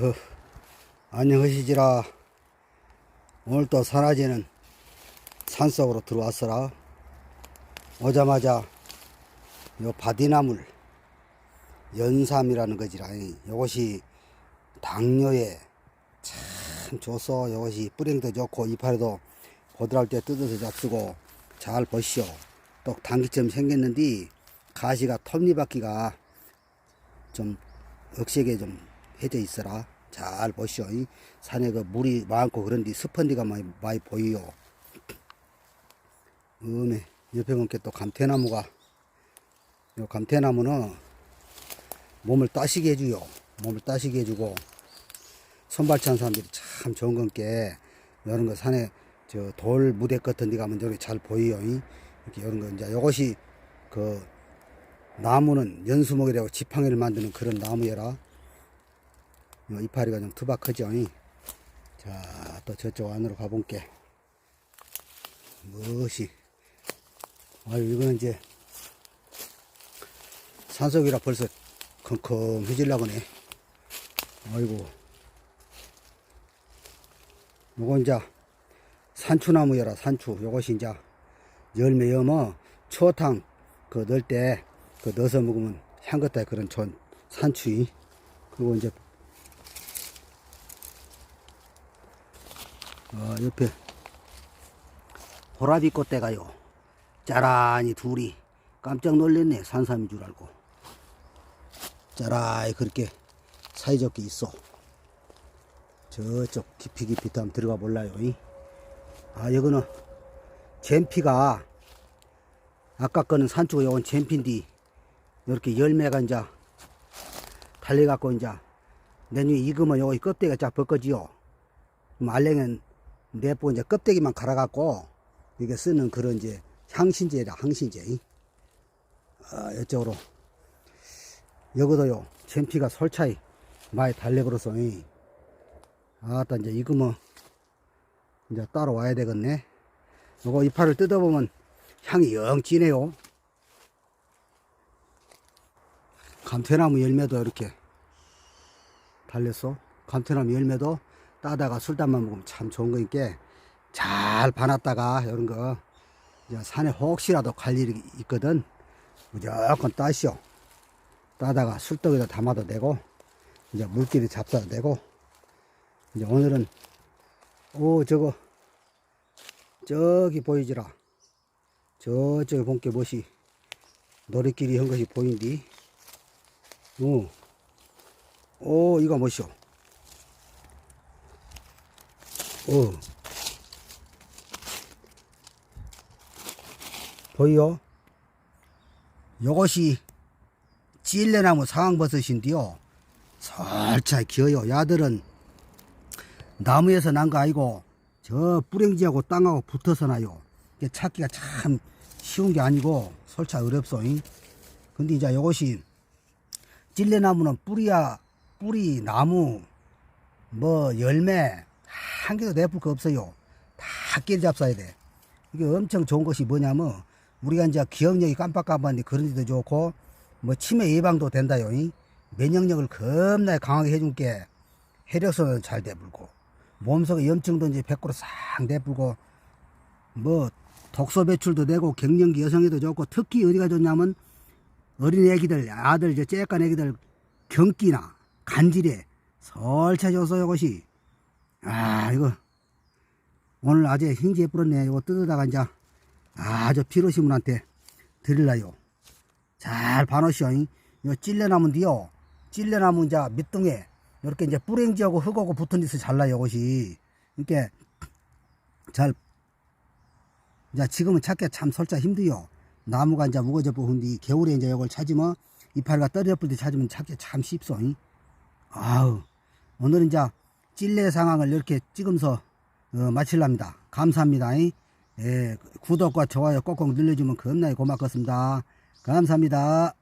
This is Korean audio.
어허, 안녕하시지라. 오늘 또 사라지는 산속으로 들어왔어라. 오자마자 요 바디나물 연삼이라는 거지라. 요것이 당뇨에 참 좋소. 요것이 뿌ring도 좋고 이파리도 보드랄 때 뜯어서 잡수고 잘 보시오. 또 단기점 생겼는데 가시가 톱니바퀴가 좀 억세게 좀 해져 있어라. 잘 보시오. 이 산에 그 물이 많고 그런데 습한 데가 많이, 많이 보이요. 음에 옆에 보니까 또 감태나무가 요 감태나무는 몸을 따시게 해주요. 몸을 따시게 해주고 손발찬 사람들이 참 좋은 건게 이런 거 산에 저 돌 무대 같은 데 가면 저렇게 잘 보여요. 이. 이렇게 이런 거 이제 요것이 그 나무는 연수목이라고 지팡이를 만드는 그런 나무여라. 요 이파리가 좀 투박하죠. 이. 자, 또 저쪽 안으로 가볼게. 무엇이. 아유, 이거는 이제 산속이라 벌써 컴컴해질라고 네 아이고. 요거 이제 산추나무여라, 산추. 요것이 이제 열매 여머 추어탕 그 넣을 때 그 넣어서 먹으면 향긋한 그런 전 산추이. 그리고 이제 어, 옆에 호라비 꽃대가요. 짜란히 둘이 깜짝 놀랐네. 산삼인 줄 알고. 짜라이 그렇게 사이좋게 있어. 저쪽 깊이 깊이 또 한번 들어가 볼라요. 이. 아, 여기는 젠피가 아까 거는 산초가 요건 젠피인데 이렇게 열매가 이제 달려갖고 이제 내년에 익으면 요거 껍데기가 쫙 벗겨지요. 말랭은 내보 이제 껍데기만 갈아갖고 이게 쓰는 그런 이제 향신제라 향신제. 아, 이쪽으로 여기도요 젠피가 솔차이 많이 달려버렸어. 아따 이제 익으면 이제 따로 와야 되겠네. 요거 이파를 뜯어보면 향이 영 진해요. 감태나무 열매도 이렇게 달렸어. 감태나무 열매도 따다가 술단만 먹으면 참 좋은 거니까 잘 반았다가 이런 거. 산에 혹시라도 갈 일이 있거든 무조건 따시오. 따다가 술떡에다 담아도 되고 이제 물기를 잡숴도 되고 이제 오늘은 오 저거 저기 보이지라. 저쪽에 본게 무엇이 노래길이 한 것이 보인디? 오, 오 이거 뭐시오 오 보이요 요것이 찔레나무 상황버섯인데요 살짝 기어요 야들은 나무에서 난 거 아니고 저 뿌랭지하고 땅하고 붙어서 나요. 찾기가 참 쉬운 게 아니고 설차 어렵소. 잉? 근데 이제 이것이 찔레나무는 뿌리야 뿌리 나무 뭐 열매 한 개도 내풀 거 없어요. 다 끼리 잡숴야 돼. 이게 엄청 좋은 것이 뭐냐면 우리가 이제 기억력이 깜빡깜빡한데 그런 데도 좋고 뭐 치매 예방도 된다요. 잉? 면역력을 겁나게 강하게 해준 게 혈액순환은 잘 돼불고 몸속에 염증도 이제 100%싹 내불고 뭐 독소 배출도 되고 갱년기 여성에도 좋고 특히 어디가 좋냐면 어린 애기들 아들 저 쬐깐 애기들 경기나 간질에 설차 줘서 이것이 아 이거 오늘 아주 흰지 예쁘었네 이거 뜯어다가 이제 아주 피로신 분한테 드릴라요 잘 봐놓으시오 이거 찔레나무인데요 찔레나무 이제 밑둥에 이렇게 이제 뿌랭지하고 흙하고 붙은 데서 잘라요, 이것이. 이렇게 잘, 이제 지금은 찾기가 참 설자 힘들요. 나무가 이제 무거져 보는데 겨울에 이제 이걸 찾으면 이파리가 떨어질 때 찾으면 찾기 참 쉽소. 아우, 오늘은 이제 찔레 상황을 이렇게 찍으면서 어, 마칠랍니다. 감사합니다. 예, 구독과 좋아요 꼭꼭 눌러주면 겁나게 고맙겠습니다. 감사합니다.